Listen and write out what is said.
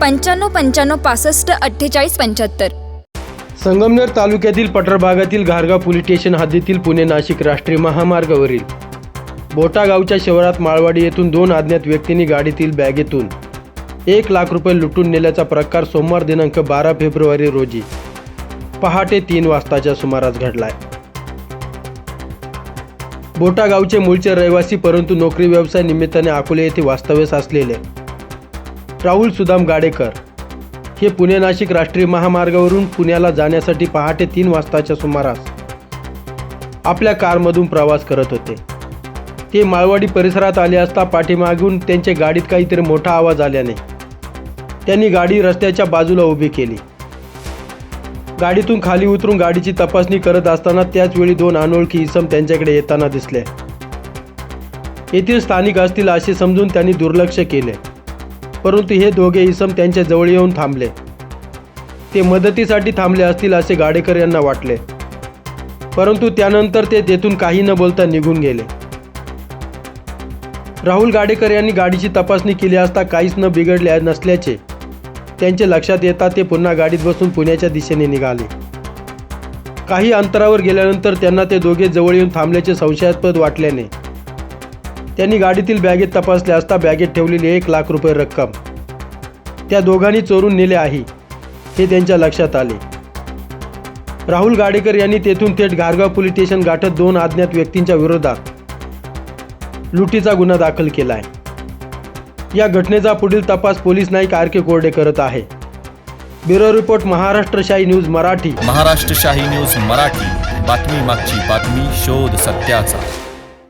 पंच्याण्णव पंच्याण्णव पासष्ट अठ्ठेचाळीस पंच्याहत्तर. संगमनेर तालुक्यातील पठार भागातील घारगाव पोलीस स्टेशन हद्दीतील पुणे नाशिक राष्ट्रीय महामार्गावरील बोटा गावच्या शहरात माळवाडी येथून दोन अज्ञात व्यक्तींनी गाडीतील बॅगेतून एक लाख रुपये लुटून नेल्याचा प्रकार सोमवार दिनांक बारा फेब्रुवारी रोजी पहाटे तीन वाजताच्या सुमारास घडलाय. बोटा गावचे मूळचे रहिवासी परंतु नोकरी व्यवसाय निमित्ताने अकोले येथे वास्तव्यास असलेले राहुल सुदाम गाडेकर हे पुणे नाशिक राष्ट्रीय महामार्गावरून पुण्याला जाण्यासाठी पहाटे तीन वाजताच्या सुमारास आपल्या कारमधून प्रवास करत होते. ते माळवाडी परिसरात आले असता पाठीमागून त्यांच्या गाडीत काहीतरी मोठा आवाज आल्याने त्यांनी गाडी रस्त्याच्या बाजूला उभी केली. गाडीतून खाली उतरून गाडीची तपासणी करत असताना त्याचवेळी दोन अनोळखी इसम त्यांच्याकडे येताना दिसले. येथील स्थानिक असतील असे समजून त्यांनी दुर्लक्ष केले. परंतु हे दोघे इसम त्यांच्या जवळ येऊन थांबले. ते मदतीसाठी थांबले असतील असे गाडेकर यांना वाटले. परंतु त्यानंतर ते तेथून काही न बोलता निघून गेले. राहुल गाडेकर यांनी गाडीची तपासणी केली असता काहीच न बिघडले नसल्याचे त्यांचे लक्षात येता ते पुन्हा गाडीत बसून पुण्याच्या दिशेने निघाले. काही अंतरावर गेल्यानंतर त्यांना ते दोघे जवळ येऊन थांबल्याचे संशयास्पद वाटल्याने त्यांनी गाडीतील बॅगेत तपासले असता बॅगेत ठेवलेली एक लाख रुपये रक्कम. त्या दोघांनी चोरून नेले आहे हे त्यांच्या लक्षात आले. राहुल गाडेकर यांनी तेथून थेट घारगाव पोलीस स्टेशन गाठत दोन अज्ञात व्यक्तींच्या विरोधात लुटीचा गुन्हा दाखल केला आहे या घटनेचा पुढील तपास पोलीस नाईक आर के कोरडे करत आहे. Bureau report Maharashtrashahi news Marathi. Maharashtrashahi news Marathi. बातमी मागची बातमी शोध सत्याचा.